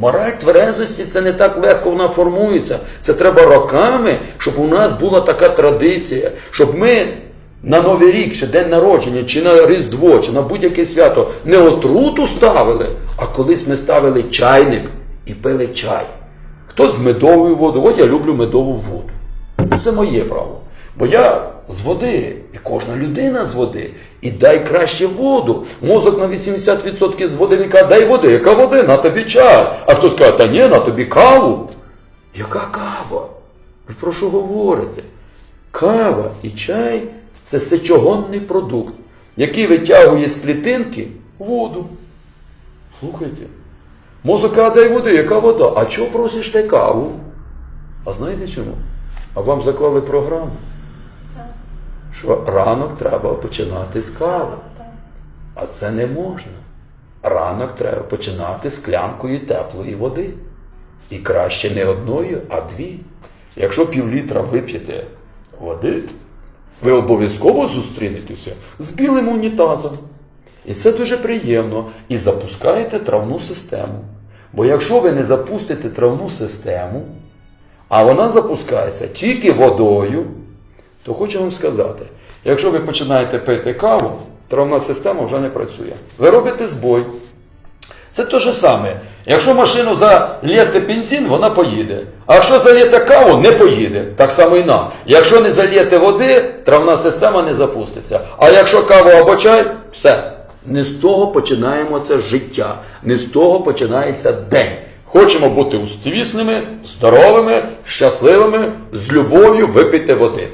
Мораль тверезості це не так легко вона формується. Це треба роками, щоб у нас була така традиція, щоб ми на Новий рік, чи день народження, чи на Різдво, чи на будь-яке свято не отруту ставили, а колись ми ставили чайник і пили чай. Хто з медовою водою? От я люблю медову воду. Це моє право. Бо я з води, і кожна людина з води. І дай краще воду. Мозок на 80% з води він каже, дай води, яка води, на тобі чай. А хтось каже, та ні, на тобі каву. Яка кава? Ви про що говорите? Кава і чай це сечогонний продукт, який витягує з клітинки воду. Слухайте. Мозок каже, дай води, яка вода? А чого просиш ти каву? А знаєте чому? А вам заклали програму. Що ранок треба починати з кави. А це не можна. Ранок треба починати з клянкою теплої води. І краще не одною, а дві. Якщо півлітра вип'єте води, ви обов'язково зустрінетеся з білим унітазом. І це дуже приємно. І запускаєте травну систему. Бо якщо ви не запустите травну систему, а вона запускається тільки водою, то хочу вам сказати, якщо ви починаєте пити каву, травна система вже не працює. Ви робите збой. Це те ж саме. Якщо машину заліти бензин, вона поїде. А якщо заліти каву, не поїде. Так само і нам. Якщо не заліти води, травна система не запуститься. А якщо каву або чай, все. Не з того починаємо це життя, не з того починається день. Хочемо бути успішними, здоровими, щасливими, з любов'ю випити води.